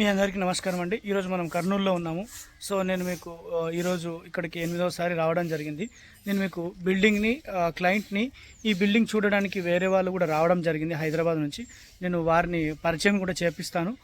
మీ అందరికీ నమస్కారం అండి. ఈరోజు మనం కర్నూలులో ఉన్నాము. సో నేను మీకు ఈరోజు ఇక్కడికి ఎనిమిదవసారి రావడం జరిగింది. నేను మీకు బిల్డింగ్ని క్లయింట్ని ఈ బిల్డింగ్ చూడడానికి వేరే వాళ్ళు కూడా రావడం జరిగింది హైదరాబాద్ నుంచి. నేను వారిని పరిచయం కూడా చేపిస్తాను.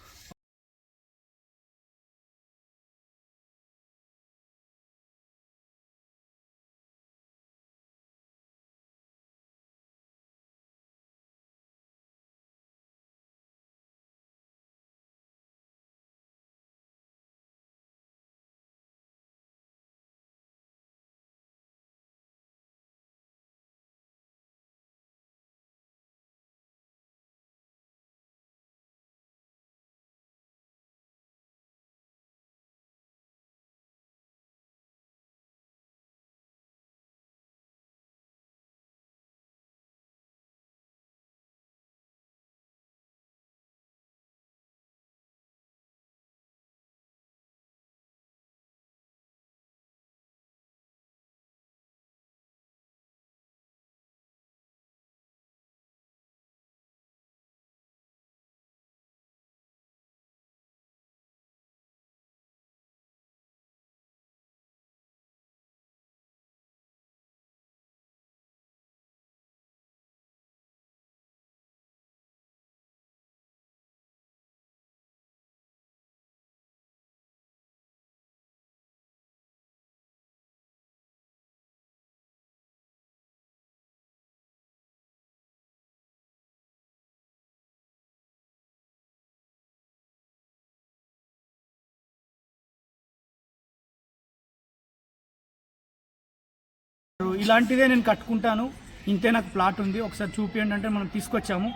ఇలాంటిదే నేను కట్టుకుంటాను. ఇంతే నాకు ప్లాట్ ఉంది. ఒకసారి చూపించండి అంటే మనం తీసుకొచ్చాము.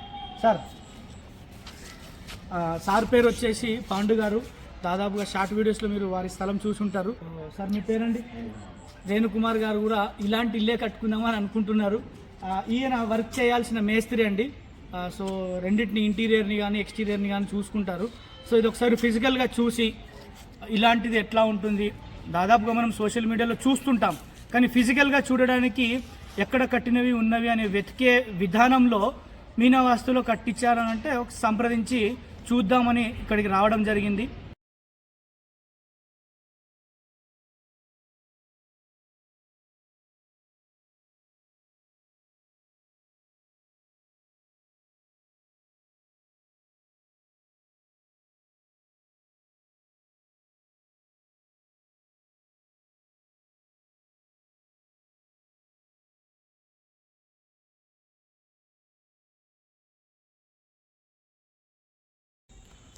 సార్ సార్ పేరు వచ్చేసి పాండు గారు. దాదాపుగా షార్ట్ వీడియోస్లో మీరు వారి స్థలం చూసుంటారు. సార్ మీ పేరండి? రేణుకుమార్ గారు కూడా ఇలాంటి ఇల్లే కట్టుకుందామని అనుకుంటున్నారు. ఈయన వర్క్ చేయాల్సిన మేస్త్రి అండి. సో రెండింటిని ఇంటీరియర్ని కానీ ఎక్స్టీరియర్ని కానీ చూసుకుంటారు. సో ఇది ఒకసారి ఫిజికల్గా చూసి ఇలాంటిది ఎట్లా ఉంటుంది? దాదాపుగా మనం సోషల్ మీడియాలో చూస్తుంటాం. కానీ ఫిజికల్గా చూడడానికి ఎక్కడ కట్టినవి ఉన్నవి అనే వెతికే విధానంలో మీనావాస్తులో కట్టించారనంటే ఒక సంప్రదించి చూద్దామని ఇక్కడికి రావడం జరిగింది.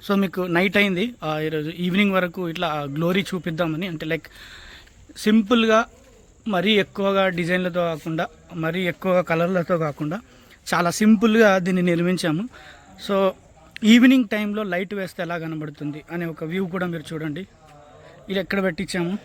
సో మీకు నైట్ అయింది. ఆ, ఈరోజు ఈవినింగ్ వరకు ఇట్లా గ్లోరీ చూపిద్దామని అంటే లైక్ సింపుల్గా మరీ ఎక్కువగా డిజైన్లతో కాకుండా మరీ ఎక్కువగా కలర్లతో కాకుండా చాలా సింపుల్గా దీన్ని నిర్మించాము. సో ఈవినింగ్ టైంలో లైట్ వేస్తే ఎలా కనబడుతుంది అనే ఒక వ్యూ కూడా మీరు చూడండి. ఇది ఎక్కడ పెట్టించాము?